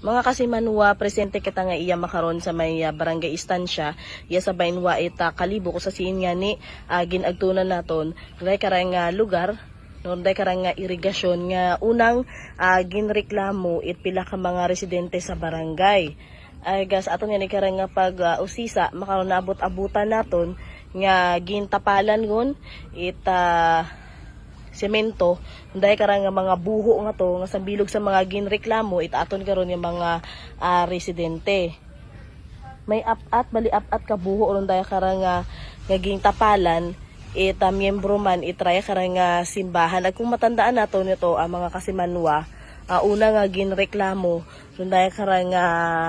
Mga kasimanwa, presente kita nga iya makaron sa may ah, barangay istansya, iya sa bainwa ita kalibo ko sa siin nga ni uh, ginagtunan naton, kaya karang nga lugar, noon day karang nga irigasyon nga unang ah, ginreklamo it pila ka mga residente sa barangay. Ay gas aton nga karang nga pag ah, usisa makaron naabot-abutan naton nga gintapalan gon it ah, semento dahil karang mga buho nga to nga sa bilog sa mga ginreklamo itaton karon yung mga ah, residente. May up-at bali up-at ka buho ron dahil karang nga naging tapalan ita miyembro man itry karang nga simbahan. At kung matandaan nato nito ang mga kasimanwa ah, una nga ginreklamo ron dahil karang nga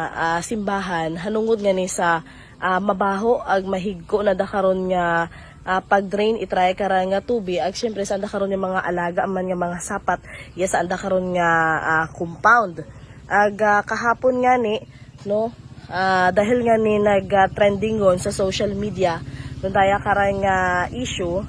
ah, simbahan hanungod nga ni sa ah, mabaho ag mahigko na dakaron nga ah, pag-drain itry karang nga tubig. Ag syempre sa anda karon nga mga alaga man nga mga sapat sa anda karon nga ah, compound. Ag ah, kahapon nga ni no ah, dahil nga ni nag ah, trending gon sa social media dun daya karang nga issue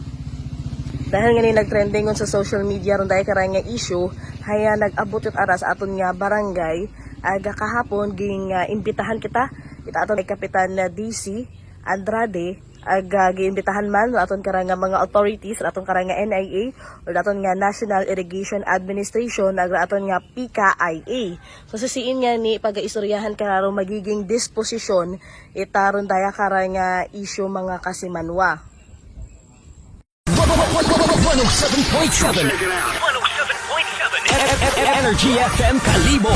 dahil nga ni nag-trending sa social media ron dahil karang nga issue haya nag-abot yung aras aton nga barangay. Ag ah, kahapon ging ah, imbitahan kita. Ita aton kay kapitan DC Andrade ag uh, giimbitahan man ng aton karang nga mga authorities aton karang nga NIA o aton nga National Irrigation Administration ag aton nga PKIA so sa siin nga ni pagaistoryahan kararo magiging disposisyon itaron daya karang nga issue mga kasimanwa. 107.7 107.7 Energy FM Kalibo